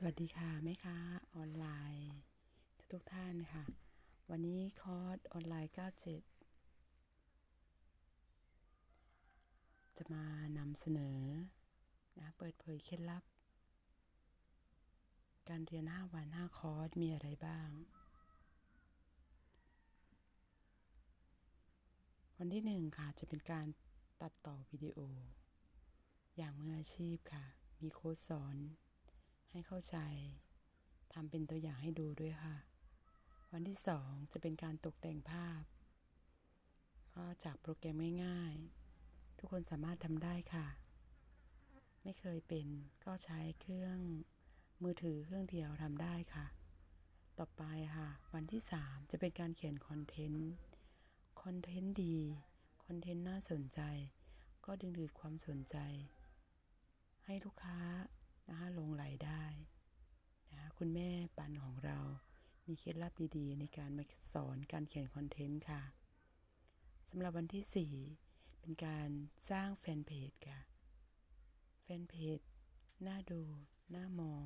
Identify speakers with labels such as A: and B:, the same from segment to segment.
A: สวัสดีค่ะแม่ค้าออนไลน์ ทุกทุกท่านค่ะ วันนี้คอร์สออนไลน์ 97 จะมานำเสนอนะเปิดเผยเคล็ดลับ การเรียน 5 วัน 5 คอร์ส มีอะไรบ้าง วันที่ 1 ค่ะ จะเป็นการตัดต่อวิดีโอ อย่างมืออาชีพค่ะ มีโค้ดสอน ให้เข้าใจทำเป็นตัวอย่างให้ดูด้วยค่ะ วันที่สองจะเป็นการตกแต่งภาพ ก็จากโปรแกรมง่ายๆ ทุกคนสามารถทำได้ค่ะ ไม่เคยเป็นก็ใช้เครื่องมือถือเครื่องเดียวทำได้ค่ะ ต่อไปค่ะ วันที่สามจะเป็นการเขียนคอนเทนต์ คอนเทนต์ดี คอนเทนต์น่าสนใจ ก็ดึงดูดความสนใจ ให้ลูกค้านะคะหลง คุณแม่ปันของเรา มีเคล็ดลับดีๆ ในการมาสอนการเขียนคอนเทนต์ค่ะสำหรับวันที่ 4 เป็นการสร้างแฟนเพจค่ะ แฟนเพจน่าดูน่ามอง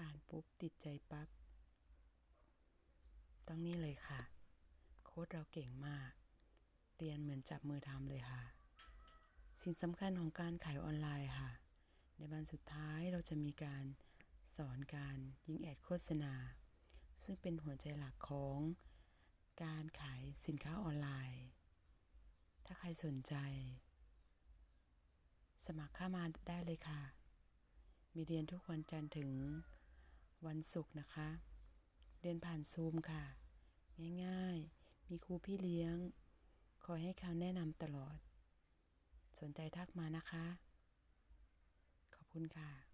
A: อ่านปุ๊บ ติดใจปั๊บต้องนี่เลยค่ะ โค้ดเราเก่งมาก เรียนเหมือนจับมือทำเลยค่ะ สิ่งสำคัญของการขายออนไลน์ค่ะ ในวันสุดท้ายเราจะมีการ สอนการยิงแอดโฆษณา ซึ่งเป็นหัวใจหลักของการขายสินค้าออนไลน์ ถ้าใครสนใจ สมัครเข้ามาได้เลยค่ะ มีเรียนทุกวันจันทร์ถึงวันศุกร์นะคะ เรียนผ่านซูมค่ะ ง่ายๆ มีครูพี่เลี้ยง คอยให้คำแนะนำตลอด สนใจทักมานะคะ ขอบคุณค่ะ